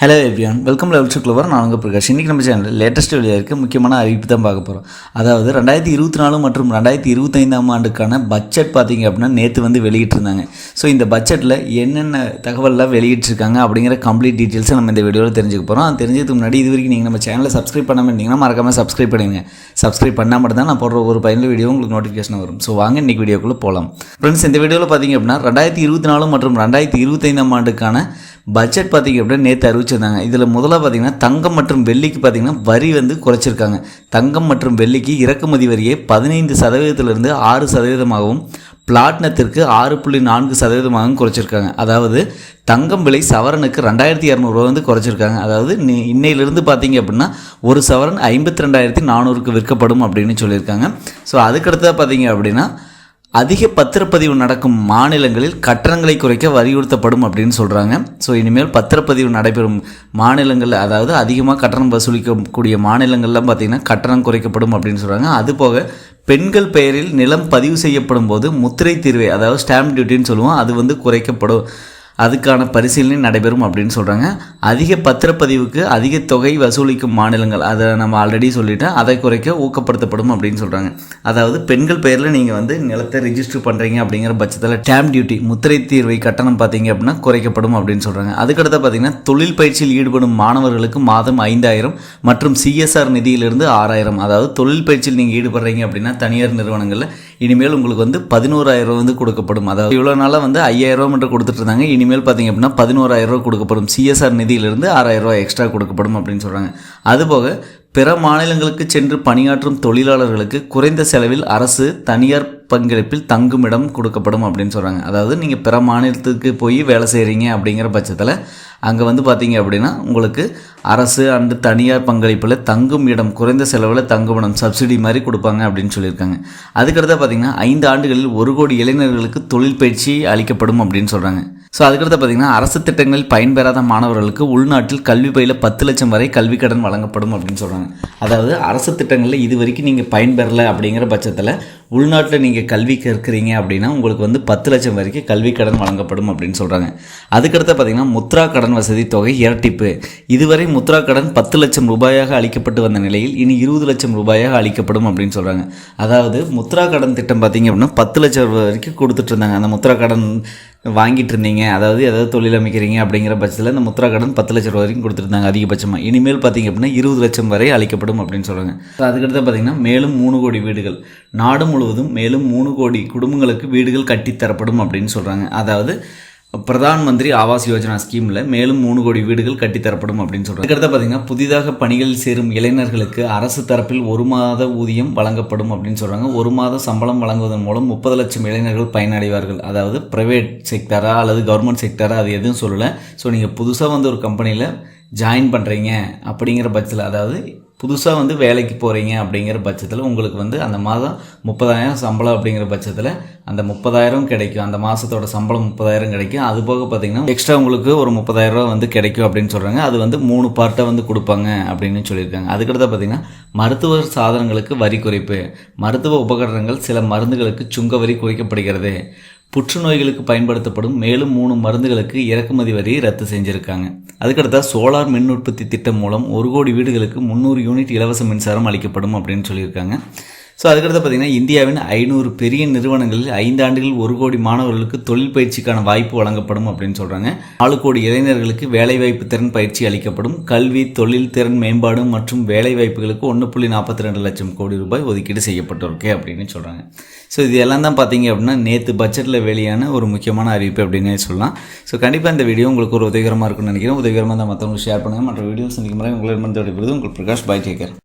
Hello everyone welcome level to clever நான் உங்கள் பிரகாஷ். இன்றைக்கி நம்ம சேனலில் லேட்டஸ்ட் வெளியாக இருக்க. முக்கியமான அறிவிப்பு தான் பார்க்க போகிறோம் அதாவது ரெண்டாயிரத்தி இருபத்தி நாலு மற்றும் ரெண்டாயிரத்தி இருபத்தைந்தாம் ஆண்டுக்கான பட்ஜெட் பார்த்தீங்க அப்படின்னா நேற்று வந்து வெளியிட்டிருந்தாங்க. ஸோ இந்த பட்ஜெட்டில் என்னென்ன தகவல்லாம் வெளியிட்டிருக்காங்க அப்படிங்கிற கம்ப்ளீட் டீட்டெயில்ஸை நம்ம இந்த வீடியோவில் தெரிஞ்சுக்க போகிறோம் அது தெரிஞ்சதுக்கு முன்னாடி இது வரைக்கும் நீங்கள் நம்ம சேனலை சப்ஸ்கிரைப் பண்ணாமல் இருந்தீங்கன்னா மறக்காமல் சப்ஸ்கிரைப் பண்ணுங்க சப்ஸ்கிரைப் பண்ணால் மட்டும் தான் நான் போடுற ஒரு பயனுள்ள வீடியோ உங்களுக்கு நோட்டிஃபிகேஷன் வரும். ஸோ வாங்க இன்றைக்கி வீடியோக்குள்ளே போகலாம் ஃப்ரெண்ட்ஸ் இந்த வீடியோவில் பார்த்தீங்க அப்படின்னா ரெண்டாயிரத்தி இருபத்தி நாலு மற்றும் ரெண்டாயிரத்தி இருபத்தைந்தாம் ஆண்டுக்கான பட்ஜெட் பார்த்திங்க அப்படின்னா நேற்று அறிவிச்சிருந்தாங்க. இதில் முதல்ல பார்த்திங்கன்னா தங்கம் மற்றும் வெள்ளிக்கு பார்த்திங்கன்னா வரி வந்து குறைச்சிருக்காங்க. தங்கம் மற்றும் வெள்ளிக்கு இறக்குமதி வரியை பதினைந்து சதவீதத்திலிருந்து ஆறு சதவீதமாகவும் பிளாட்டினத்திற்கு ஆறு புள்ளி நான்கு சதவீதமாகவும் குறைச்சிருக்காங்க. அதாவது தங்கம் விலை சவரனுக்கு ரெண்டாயிரத்தி இரநூறுவா வந்து குறைச்சிருக்காங்க. அதாவது நீ இன்னையிலிருந்து பார்த்தீங்க அப்படின்னா ஒரு சவரன் ஐம்பத்தி ரெண்டாயிரத்தி நானூறுக்கு விற்கப்படும் அப்படின்னு சொல்லியிருக்காங்க. ஸோ அதுக்கடுத்ததாக பார்த்தீங்க அப்படின்னா அதிக பத்திரப்பதிவு நடக்கும் மாநிலங்களில் கட்டணங்களை குறைக்க வலியுறுத்தப்படும் அப்படின்னு சொல்கிறாங்க ஸோ இனிமேல் பத்திரப்பதிவு நடைபெறும் மாநிலங்கள் அதாவது அதிகமாக கட்டணம் வசூலிக்கக்கூடிய மாநிலங்கள்லாம் பார்த்திங்கன்னா கட்டணம் குறைக்கப்படும் அப்படின்னு சொல்கிறாங்க அதுபோக பெண்கள் பெயரில் நிலம் பதிவு செய்யப்படும் போது முத்திரை தீர்வை அதாவது ஸ்டாம்ப் டியூட்டின்னு சொல்லுவோம் அது வந்து குறைக்கப்படும். அதுக்கான பரிசீலனை நடைபெறும் அப்படின்னு சொல்கிறாங்க அதிக பத்திரப்பதிவுக்கு அதிக தொகை வசூலிக்கும் மாநிலங்கள் அதை நம்ம ஆல்ரெடி சொல்லிட்டேன். அதை குறைக்க ஊக்கப்படுத்தப்படும் அப்படின்னு சொல்கிறாங்க அதாவது பெண்கள் பெயரில் நீங்கள் வந்து நிலத்தை ரிஜிஸ்டர் பண்ணுறீங்க அப்படிங்கிற பட்சத்தில் டேம் டியூட்டி முத்திரை தீர்வை கட்டணம் பார்த்தீங்க அப்படின்னா குறைக்கப்படும் அப்படின்னு சொல்கிறாங்க அதுக்கடுத்து பார்த்தீங்கன்னா தொழில் பயிற்சியில் ஈடுபடும் மாணவர்களுக்கு மாதம் ஐந்தாயிரம் மற்றும் சிஎஸ்ஆர் நிதியிலிருந்து ஆறாயிரம். அதாவது தொழில் பயிற்சியில் நீங்கள் ஈடுபடுறீங்க அப்படின்னா தனியார் நிறுவனங்களில் இனிமேல் உங்களுக்கு வந்து பதினோராயிரம் வந்து கொடுக்கப்படும். அதாவது இவ்வளோ நாளாக வந்து ஐயாயிரம் மட்டும் கொடுத்துட்டு இருந்தாங்க. இனிமேல் பார்த்தீங்க அப்படின்னா பதினோராயிரம் ரூபா கொடுக்கப்படும். சிஎஸ்ஆர் நிதியிலிருந்து ஆறாயிரம் ரூபாய் எக்ஸ்ட்ரா கொடுக்கப்படும் அப்படின்னு சொல்கிறாங்க அதுபோக பிற மாநிலங்களுக்கு சென்று பணியாற்றும் தொழிலாளர்களுக்கு குறைந்த செலவில் அரசு தனியார் பங்களிப்பில் தங்குமிடம் கொடுக்கப்படும் அப்படின்னு சொல்கிறாங்க அதாவது நீங்கள் பிற மாநிலத்துக்கு போய் வேலை செய்கிறீங்க அப்படிங்கிற பட்சத்தில் அங்கே வந்து பார்த்தீங்க அப்படின்னா உங்களுக்கு அரசு அண்டு தனியார் பங்களிப்பில் தங்கும் இடம் குறைந்த செலவில் தங்குமிடம் சப்சிடி மாதிரி கொடுப்பாங்க அப்படின்னு சொல்லியிருக்காங்க. அதுக்கடுத்து பார்த்தீங்கன்னா ஐந்து ஆண்டுகளில் ஒரு கோடி இளைஞர்களுக்கு தொழில் பயிற்சி அளிக்கப்படும் அப்படின்னு சொல்கிறாங்க ஸோ அதுக்கடுத்து பார்த்தீங்கன்னா அரசு திட்டங்களில் பயன்பெறாத மாணவர்களுக்கு உள்நாட்டில் கல்வி பயில பத்து லட்சம் வரை கல்வி கடன் வழங்கப்படும் அப்படின்னு சொல்கிறாங்க அதாவது அரசு திட்டங்களில் இது வரைக்கும் நீங்கள் பயன்பெறலை அப்படிங்கிற பட்சத்தில் உள்நாட்டில் நீங்கள் கல்வி கற்கிறீங்க அப்படின்னா உங்களுக்கு வந்து பத்து லட்சம் வரைக்கும் கல்வி கடன் வழங்கப்படும் அப்படின்னு சொல்கிறாங்க அதுக்கடுத்து பார்த்தீங்கன்னா முத்ரா கடன் வசதி தொகை இரட்டிப்பு. இதுவரை முத்ரா கடன் பத்து லட்சம் ரூபாயாக அளிக்கப்பட்டு வந்த நிலையில் இனி இருபது லட்சம் ரூபாயாக அளிக்கப்படும் அப்படின்னு சொல்கிறாங்க அதாவது முத்ரா கடன் திட்டம் பார்த்தீங்க அப்படின்னா பத்து லட்சம் ரூபாய் வரைக்கும் கொடுத்துட்டு இருந்தாங்க. அந்த முத்ரா கடன் வாங்கிட்டு இருந்தீங்க அதாவது ஏதாவது தொழில் அமைக்கிறீங்க அப்படிங்கிற பட்சத்தில் இந்த முத்ரா கடன் பத்து லட்சம் ரூபா வரைக்கும் கொடுத்துருந்தாங்க அதிகபட்சமாக இனிமேல் பார்த்தீங்க அப்படின்னா இருபது லட்சம் வரை அளிக்கப்படும் அப்படின்னு சொல்கிறாங்க அதுக்கடுத்து பார்த்தீங்கன்னா மேலும் மூணு கோடி வீடுகள். நாடு முழுவதும் மேலும் மூணு கோடி குடும்பங்களுக்கு வீடுகள் கட்டித்தரப்படும் அப்படின்னு சொல்கிறாங்க அதாவது பிரதான் மந்திரி ஆவாஸ் யோஜனா ஸ்கீமில் மேலும் மூணு கோடி வீடுகள் கட்டித்தரப்படும் அப்படின்னு சொல்கிறாங்க அதுக்கடுத்து பார்த்தீங்கன்னா புதிதாக பணிகளில் சேரும் இளைஞர்களுக்கு அரசு தரப்பில் ஒரு மாத ஊதியம் வழங்கப்படும் அப்படின்னு சொல்கிறாங்க ஒரு மாத சம்பளம் வழங்குவதன் மூலம் முப்பது லட்சம் இளைஞர்கள் பயனடைவார்கள். அதாவது ப்ரைவேட் செக்டரா அல்லது கவர்மெண்ட் செக்டரா அது எதுவும் சொல்லலை. ஸோ நீங்கள் புதுசாக வந்து ஒரு கம்பெனியில் ஜாயின் பண்ணுறீங்க அப்படிங்கிற பட்சத்தில் அதாவது புதுசாக வந்து வேலைக்கு போகிறீங்க அப்படிங்கிற பட்சத்தில் உங்களுக்கு வந்து அந்த மாதம் முப்பதாயிரம் சம்பளம் அப்படிங்கிற பட்சத்தில் அந்த முப்பதாயிரம் கிடைக்கும். அந்த மாதத்தோட சம்பளம் முப்பதாயிரம் கிடைக்கும். அது போக பார்த்தீங்கன்னா எக்ஸ்ட்ரா உங்களுக்கு ஒரு முப்பதாயிரரூவா வந்து கிடைக்கும் அப்படின்னு சொல்கிறாங்க அது வந்து மூணு பார்ட்டாக வந்து கொடுப்பாங்க அப்படின்னு சொல்லியிருக்காங்க. அதுக்கடுத்து பார்த்தீங்கன்னா மருத்துவ சாதனங்களுக்கு வரி குறைப்பு. மருத்துவ உபகரணங்கள் சில மருந்துகளுக்கு சுங்க வரி குறைக்கப்படுகிறது. புற்றுநோய்களுக்கு பயன்படுத்தப்படும் மேலும் மூணு மருந்துகளுக்கு இறக்குமதி வரியை ரத்து செஞ்சுருக்காங்க. அதுக்கடுத்தா சோலார் மின் உற்பத்தி திட்டம் மூலம் ஒரு கோடி வீடுகளுக்கு முந்நூறு யூனிட் இலவச மின்சாரம் அளிக்கப்படும் அப்படின்னு சொல்லியிருக்காங்க. ஸோ அதுக்கடுத்து பார்த்திங்கன்னா இந்தியாவின் ஐநூறு பெரிய நிறுவனங்களில் ஐந்து ஆண்டுகளில் ஒரு கோடி மாணவர்களுக்கு தொழில் பயிற்சிக்கான வாய்ப்பு வழங்கப்படும் அப்படின்னு சொல்கிறாங்க நாலு கோடி இளைஞர்களுக்கு வேலைவாய்ப்பு திறன் பயிற்சி அளிக்கப்படும். கல்வி தொழில் திறன் மேம்பாடு மற்றும் வேலைவாய்ப்புகளுக்கு ஒன்று புள்ளி நாற்பத்தி ரெண்டு லட்சம் கோடி ரூபாய் ஒதுக்கீடு செய்யப்பட்டிருக்கு அப்படின்னு சொல்கிறாங்க ஸோ இது எல்லாம் தான் பார்த்தீங்க அப்படின்னா நேற்று பட்ஜெட்டில் வெளியான ஒரு முக்கியமான அறிவிப்பு அப்படின்னு சொல்லலாம். ஸோ கண்டிப்பாக இந்த வீடியோ உங்களுக்கு ஒரு உதவிகரமாக இருக்கும்னு நினைக்கிறேன். உதவிகரமாக தான் மற்றவங்களுக்கு ஷேர் பண்ணுங்கள் மற்ற வீடியோஸ் சந்திக்கும் மாதிரி உங்களிடமிருந்து விடைபெறுவது உங்கள் பிரகாஷ் பாய் டேக்கர்